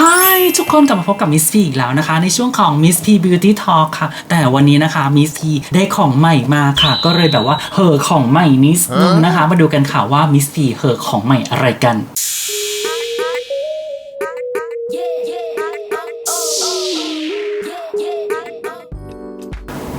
Hi ทุกคนกลับมาพบกับมิสพีอีกแล้วนะคะ ในช่วงของ Miss P Beauty Talk ค่ะ แต่วันนี้นะคะมิสพีได้ของใหม่มาค่ะ ก็เลยแบบว่าเหอะของใหม่นิดนึงนะคะ มาดูกันค่ะว่ามิสพีเหอะของใหม่อะไรกัน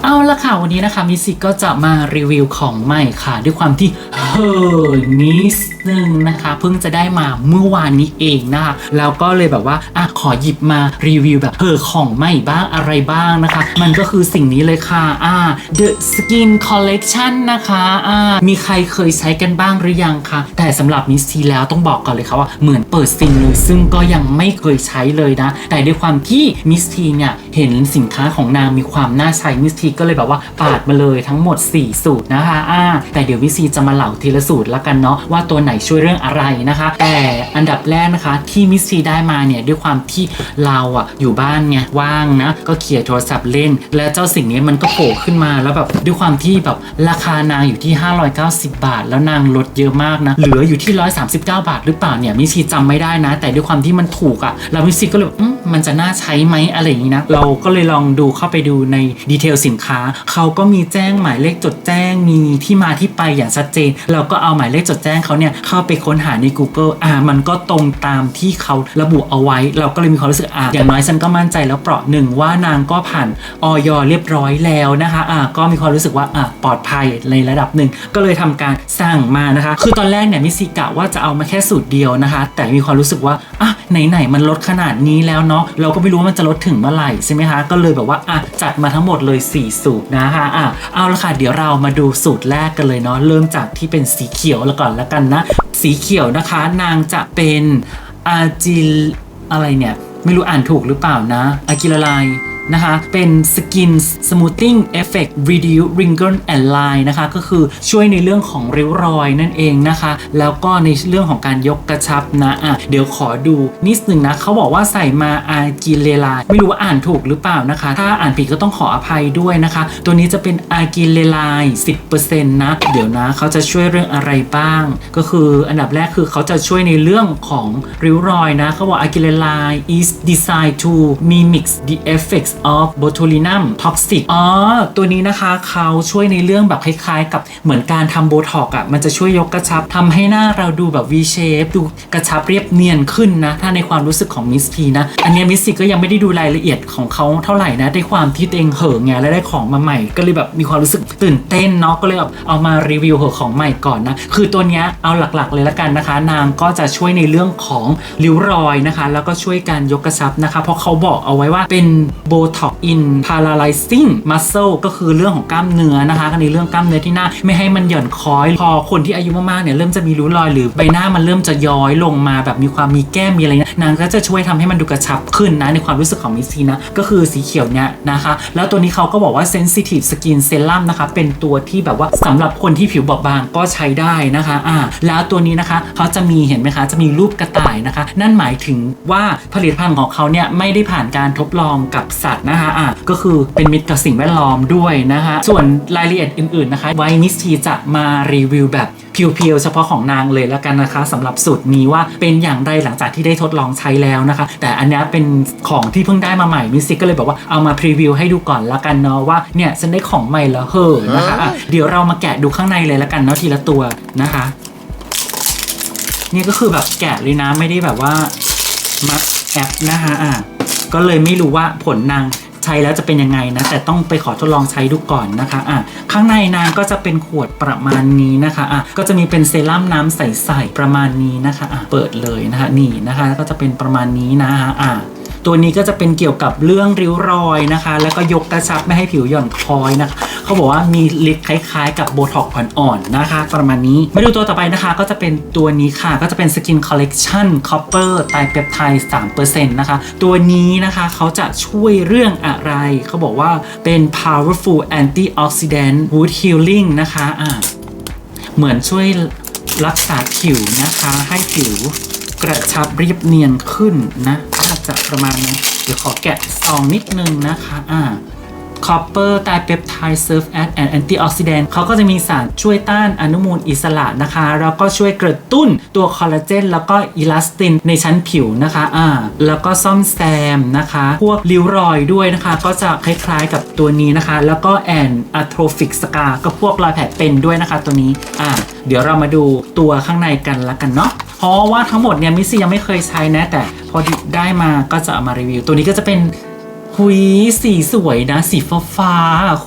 เอาละค่ะ วันนี้นะคะมิสซิก็จะมารีวิวของใหม่ค่ะ ด้วยความที่เฮ้อนิด นึงนะคะเพิ่งจะได้มาเมื่อวานนี้เองนะคะแล้วก็เลยแบบว่าอะขอหยิบมารีวิวแบบเฮ้อของใหม่บ้างอะไรบ้างนะคะ มันก็คือสิ่งนี้เลยค่ะอ่า The Skin Collection นะคะอ่ามีใครเคยใช้กันบ้างหรือยังคะแต่สำหรับมิสทีแล้วต้องบอกก่อนเลยค่ะว่าเหมือนเปิดซิงเลยซึ่งก็ยังไม่เคยใช้เลยนะ แต่ด้วยความที่มิสทีเนี่ยเห็นสินค้าของนางมีความน่าใช้มิสทีก็เลยแบบว่าปาดมาเลยทั้งหมด 4 สูตรนะคะอ่าแต่เดี๋ยวมิสทีจะมาเหล่าทีละสูตรล้วกันเนาะว่าตัวไหนช่วยเรื่องอะไรนะคะ แต่อันดับแรกนะคะที่มิสทีได้มาเนี่ยด้วยความที่เราอะอยู่บ้านไงว่างนะ ก็เขี่ยโทรศัพท์เล่น แล้วเจ้าสิ่งนี้มันก็โผล่ขึ้นมาแล้วแบบด้วยความที่แบบราคานางอยู่ที่ 590 บาท แล้วนางลดเยอะมากนะ เหลืออยู่ที่ 139 บาทหรือเปล่าเนี่ยมิสทีจำไม่ได้นะ แต่ด้วยความที่มันถูกอะเรามิสทีก็เลยมันจะน่าใช้ไหมอะไรอย่างนี้นะ เราก็เลยลองดูเข้าไปดูในดีเทลสินค้า เขาก็มีแจ้งหมายเลขจดแจ้งมีที่มาที่ไปอย่างชัดเจน เราก็เอาหมายเลขจดแจ้งเขาเนี่ยเข้าไปค้นหาใน Google อ่ามันก็ตรงตามที่เขาระบุเอาไว้ เราก็เลยมีความรู้สึกอ่าอย่างน้อยฉันก็มั่นใจแล้วเปราะหนึ่งว่านางก็ผ่านออยเรียบร้อยแล้วนะคะอ่าก็มีความรู้สึกว่าอ่าปลอดภัยในระดับหนึ่ง ก็เลยทำการสั่งมานะคะ คือตอนแรกเนี่ยมิซิกะว่าจะเอามาแค่สูตรเดียวนะคะ แต่มีความรู้สึกว่าอะไหนๆมันลดขนาดนี้แล้วเนาะเราก็ไม่รู้ว่ามันจะลดถึงเมื่อไหร่ใช่ไหมคะก็เลยแบบว่าอะจัดมาทั้งหมดเลย 4 สูตรนะคะอะเอาละค่ะเดี๋ยวเรามาดูสูตรแรกกันเลยเนาะเริ่มจากที่เป็นสีเขียวแล้วก่อนแล้วกันนะสีเขียวนะคะ นางจะเป็นอาจิลอะไรเนี่ย ไม่รู้อ่านถูกหรือเปล่านะอากิลไล นะคะเป็น Skin Smoothing Effect Reduce Wrinkle and Line นะคะก็คือช่วยในเรื่องของริ้วรอยนั่นเองนะคะ แล้วก็ในเรื่องของการยกกระชับนะอะเดี๋ยวขอดูนิดหนึ่งนะเขาบอกว่าใส่มาอากิเลไลไม่รู้ว่าอ่านถูกหรือเปล่านะคะ ถ้าอ่านผิดก็ต้องขออภัยด้วยนะคะ ตัวนี้จะเป็นอากิเลไล10%นะเดี๋ยวนะเขาจะช่วยเรื่องอะไรบ้าง ก็คืออันดับแรกคือเขาจะช่วยในเรื่องของริ้วรอยนะเขาบอก a g i l e l i is designed to mimic the effects of botulinum toxic อ๋อ ตัวนี้นะคะเขาช่วยในเรื่องแบบคล้ายๆ กับเหมือนการทำโบท็อกอะมันจะช่วยยกกระชับทำให้หน้าเราดูแบบ V shape ดูกระชับเรียบเนียนขึ้นนะ ถ้าในความรู้สึกของมิสพีนะ อันเนี้มิสซีก็ยังไม่ได้ดูรายละเอียดของเขาเท่าไหร่นะด้ความที่ตัวเองเห่อไงและได้ของมาใหม่ ก็เลยแบบมีความรู้สึกตื่นเต้นเนาะก็เลยแบบเอามารีวิวเหอของใหม่ก่อนนะ คือตัวเนี้ยเอาหลักๆเลยละกันนะคะ นางก็จะช่วยในเรื่องของริ้วรอยนะคะ แล้วก็ช่วยการยกกระชับนะคะ เพราะเขาบอกเอาไว้ว่าเป็นโบ Botox in paralyzing muscle ก็คือเรื่องของกล้ามเนื้อนะคะในเรื่องกล้ามเนื้อที่หน้าไม่ให้มันหย่อนคล้อย พอคนที่อายุมากๆเนี่ยเริ่มจะมีริ้วรอยหรือใบหน้ามันเริ่มจะย้อยลงมาแบบมีความมีแก้มมีอะไรเงี้ยนางก็จะช่วยทำให้มันดูกระชับขึ้นนะในความรู้สึกของมิซีนะก็คือสีเขียวเนี่ยนะคะ แล้วตัวนี้เขาก็บอกว่า sensitive skin serum นะคะเป็นตัวที่แบบว่าสำหรับคนที่ผิวบอบบางก็ใช้ได้นะคะอ่าแล้วตัวนี้นะคะเขาจะมีเห็นไหมคะจะมีรูปกระต่ายนะคะ นั่นหมายถึงว่าผลิตภัณฑ์ของเขาเนี่ยไม่ได้ผ่านการทดลองกับสัตวนะคะอ่าก็คือเป็นมิตรกับสิ่งแวดล้อมด้วยนะคะส่วนรายละเอียดอื่นๆนะคะไวมิสทีจะมารีวิวแบบเพียวๆเฉพาะของนางเลยแล้วกันนะคะสำหรับสูตรนี้ว่าเป็นอย่างไรหลังจากที่ได้ทดลองใช้แล้วนะคะ แต่อันนี้เป็นของที่เพิ่งได้มาใหม่มิสซิก็เลยบอกว่าเอามาพรีวิวให้ดูก่อนละกันเนาะว่าเนี่ยฉันได้ของใหม่แล้วเฮ้อนะคะะเดี๋ยวเรามาแกะดูข้างในเลยละกันเนาะทีละตัวนะคะนี่ก็คือแบบแกะเลยนะไม่ได้แบบว่ามัดแอปนะคะอะ ก็เลยไม่รู้ว่าผลนางใช้แล้วจะเป็นยังไงนะ แต่ต้องไปขอทดลองใช้ดูก่อนนะคะอะข้างในนางก็จะเป็นขวดประมาณนี้นะคะอะก็จะมีเป็นเซรั่มน้ำใสๆประมาณนี้นะคะอะเปิดเลยนะคะนี่นะคะ ก็จะเป็นประมาณนี้นะฮะอะ ตัวนี้ก็จะเป็นเกี่ยวกับเรื่องริ้วรอยนะคะ แล้วก็ยกกระชับไม่ให้ผิวหย่อนคล้อยนะคะเขาบอกว่ามีฤทธิ์คล้ายๆ กับโบท็อกอ่อนๆนะคะ ประมาณนี้มาดูตัวต่อไปนะคะ ก็จะเป็นตัวนี้ค่ะ ก็จะเป็น Skin Collection Copper ไตรเปปไทด์3%นะคะ ตัวนี้นะคะเขาจะช่วยเรื่องอะไร เขาบอกว่าเป็น powerful antioxidant wood healing นะคะอ่าเหมือนช่วยรักษาผิวนะคะ ให้ผิวกระชับเรียบเนียนขึ้นนะ จะประมาณนี้เดี๋ยวขอแกะซองนิดนึงนะคะอ่าคอปเปอร์ไตรเปปไทด์เซิร์ฟแอดแอนแอนตี้ออกซิแดนต์เขาก็จะมีสารช่วยต้านอนุมูลอิสระนะคะ แล้วก็ช่วยกระตุ้นตัวคอลลาเจนแล้วก็อิลาสตินในชั้นผิวนะคะอ่าแล้วก็ซ่อมแซมนะคะ พวกริ้วรอยด้วยนะคะ ก็จะคล้ายๆกับตัวนี้นะคะ แล้วก็แอนอะโทรฟิกสกาก็พวกรอยแผลเป็นด้วยนะคะตัวนี้อ่าเดี๋ยวเรามาดูตัวข้างในกันละกันเนาะ เพราะว่าทั้งหมดเนี่ยมิสซี่ยังไม่เคยใช้นะ แต่พอได้มาก็จะเอามารีวิว ตัวนี้ก็จะเป็น หุยสีสวยนะ สีฟ้าฟ้า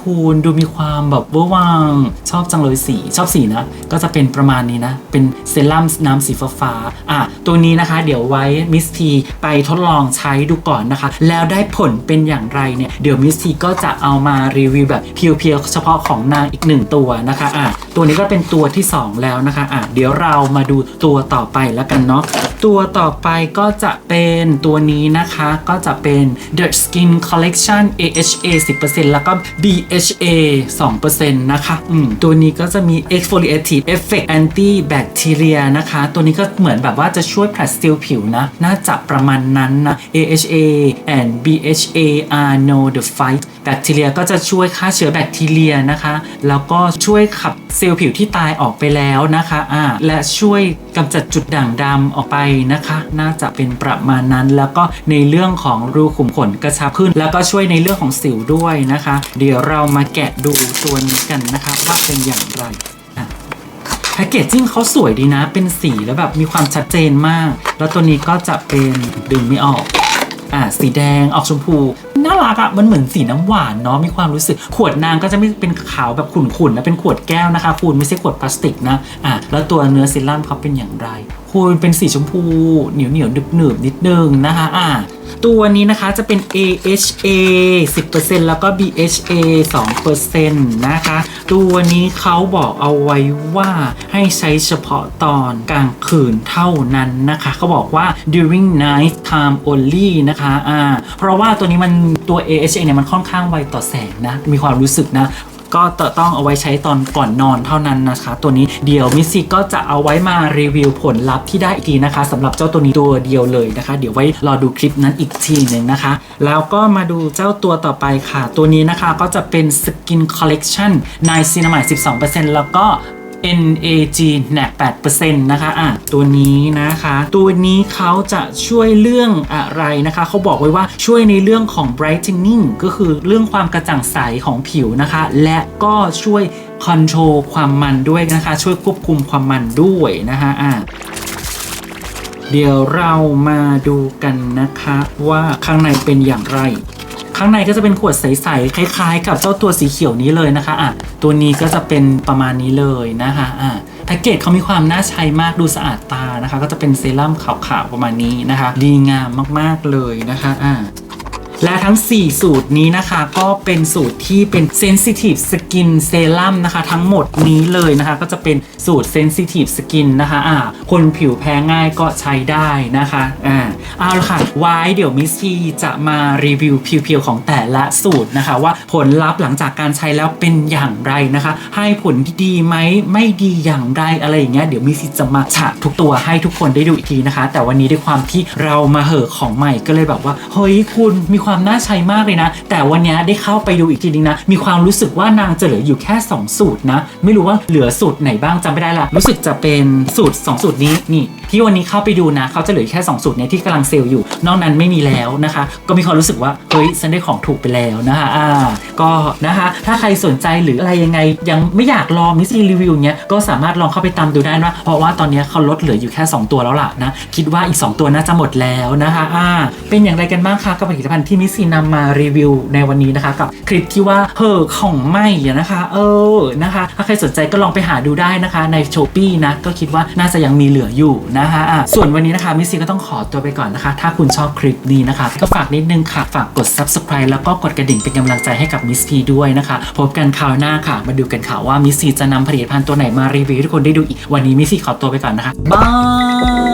คุณดูมีความแบบเวอร์วัง ชอบจังเลยสีชอบสีนะ ก็จะเป็นประมาณนี้นะ เป็นเซรั่มน้ำสีฟ้าฟ้าอะตัวนี้นะคะ เดี๋ยวไว้มิสทีไปทดลองใช้ดูก่อนนะคะ แล้วได้ผลเป็นอย่างไรเนี่ยเดี๋ยวมิสทีก็จะเอามารีวิวแบบเพียวๆเฉพาะของนางอีกหนึ่งตัวนะคะอะตัวนี้ก็เป็นตัวที่สองแล้วนะคะอะเดี๋ยวเรามาดูตัวต่อไปแล้วกันเนาะตัวต่อไปก็จะเป็นตัวนี้นะคะก็จะเป็น The Skin Collection AHA 10%แล้วก็ BHA 2%นะคะอืมตัวนี้ก็จะมี Exfoliative Effect Anti Bacteria นะคะ ตัวนี้ก็เหมือนแบบว่าจะช่วยผลัดสติลผิวนะ น่าจะประมาณนั้นนะ AHA and BHA are no the fight bacteria ก็จะช่วยฆ่าเชื้อแบคทีเรียนะคะ แล้วก็ช่วยขับเซลล์ผิวที่ตายออกไปแล้วนะคะอ่าและช่วยกำจัดจุดด่างดำออกไปนะคะ น่าจะเป็นประมาณนั้น แล้วก็ในเรื่องของรูขุมขนกระชับขึ้นแล้วก็ช่วยในเรื่องของสิวด้วยนะคะ เดี๋ยวเรามาแกะดูตัวนี้กันนะคะว่าเป็นอย่างไรอะแพคเกจจิ้งเขาสวยดีนะ เป็นสีแล้วแบบมีความชัดเจนมาก แล้วตัวนี้ก็จะเป็นดึงไม่ออกอ่าสีแดงออกชมพูน่ารักอะมันเหมือนสีน้ำหวานเนาะมีความรู้สึกขวดนางก็จะไม่เป็นขาวแบบขุ่นๆนะเป็นขวดแก้วนะคะคุณไม่ใช่ขวดพลาสติกนะอ่าแล้วตัวเนื้อเซรั่มเขาเป็นอย่างไรคุณเป็นสีชมพูเหนียวเหนียวๆหนึบนิดนึงนะคะอ่า ตัวนี้นะคะจะเป็น AHA 10%แล้วก็ BHA 2%นะคะ ตัวนี้เขาบอกเอาไว้ว่าให้ใช้เฉพาะตอนกลางคืนเท่านั้นนะคะเขาบอกว่า during night time only นะคะอ่าเพราะว่าตัวนี้มันตัว AHA เนี่ยมันค่อนข้างไวต่อแสงนะ มีความรู้สึกนะ ก็ต้องเอาไว้ใช้ตอนก่อนนอนเท่านั้นนะคะ ตัวนี้เดี๋ยวมิสซี่ก็จะเอาไว้มารีวิวผลลัพธ์ที่ได้อีกทีนะคะสำหรับเจ้าตัวนี้ตัวเดียวเลยนะคะ เดี๋ยวไว้รอดูคลิปนั้นอีกทีหนึ่งนะคะ แล้วก็มาดูเจ้าตัวต่อไปค่ะ ตัวนี้นะคะก็จะเป็น Skin Collection ในซีนามาย12%แล้วก็ NAG NAC 8%นะคะอะตัวนี้นะคะ ตัวนี้เขาจะช่วยเรื่องอะไรนะคะ เขาบอกไว้ว่าช่วยในเรื่องของ brightening ก็คือเรื่องความกระจ่างใสของผิวนะคะ และก็ช่วย control ความมันด้วยนะคะ ช่วยควบคุมความมันด้วยนะคะอะเดี๋ยวเรามาดูกันนะคะว่าข้างในเป็นอย่างไร ข้างในก็จะเป็นขวดใสๆคล้าย ๆ กับเจ้าตัวสีเขียวนี้เลยนะคะอะตัวนี้ก็จะเป็นประมาณนี้เลยนะคะอะแพ็กเกจเขามีความน่าใช้มากดูสะอาดตานะคะ ก็จะเป็นเซรั่มขาวๆประมาณนี้นะคะ ดีงามมากๆเลยนะคะอะ และทั้ง 4 สูตรนี้นะคะก็เป็นสูตรที่เป็น Sensitive Skin Serum นะคะทั้งหมดนี้เลยนะคะ ก็จะเป็นสูตร Sensitive Skin นะคะอ่าคนผิวแพ้ง่ายก็ใช้ได้นะคะอ่าเอาละค่ะไว้เดี๋ยวมิสซีจะมารีวิวเพียวๆของแต่ละสูตรนะคะ ว่าผลลัพธ์หลังจากการใช้แล้วเป็นอย่างไรนะคะ ให้ผลดีไหมไม่ดีอย่างไรอะไรอย่างเงี้ยเดี๋ยวมิสซีจะมาฉะทุกตัวให้ทุกคนได้ดูอีกทีนะคะ แต่วันนี้ด้วยความที่เรามาเหอะของใหม่ก็เลยแบบว่าเฮ้ยคุณมีความความน่าใช้มากเลยนะ แต่วันนี้ได้เข้าไปดูอีกทีนึงนะ มีความรู้สึกว่านางจะเหลืออยู่แค่ 2 สูตรนะ ไม่รู้ว่าเหลือสูตรไหนบ้างจำไม่ได้ละรู้สึกจะเป็นสูตร 2 สูตรนี้นี่ ที่วันนี้เข้าไปดูนะเขาจะเหลือแค่ 2 สูตรเนี้ยที่กำลังเซลล์อยู่ นอกนั้นไม่มีแล้วนะคะ ก็มีความรู้สึกว่าเฮ้ยฉันได้ของถูกไปแล้วนะคะอ่าก็นะคะถ้าใครสนใจหรืออะไรยังไงยังไม่อยากลองมิสซีรีวิวเนี้ยก็สามารถลองเข้าไปตามดูได้นะเพราะว่าตอนนี้เขาลดเหลืออยู่แค่ 2 ตัวแล้วล่ะนะคิดว่าอีก 2 ตัวน่าจะหมดแล้วนะคะอ่าเป็นอย่างไรกันบ้างคะกับผลิตภัณฑ์ที่มิสซีนำมารีวิวในวันนี้นะคะกับคลิปที่ว่าเฮอของใหม่นะคะ เออนะคะ ถ้าใครสนใจก็ลองไปหาดูได้นะคะ ในโช้อป e นะก็คิดว่าน่าจะยังมีเหลืออยู่นะะอะส่วนวันนี้นะคะมิสซีก็ต้องขอตัวไปก่อนนะคะ ถ้าคุณชอบคลิปนี้นะคะ ก็ฝากนิดนึงค่ะ ฝากกด subscribe แล้วก็กดกระดิ่งเป็นกำลังใจให้กับมิสพีด้วยนะคะ พบกันคราวหน้าค่ะ มาดูกันค่ะว่ามิสซีจะนำผลิตภัณฑ์ตัวไหนมารีวิวให้ทุกคนได้ดูอีกวันนี้มิสซีขอตัวไปก่อนนะคะบาย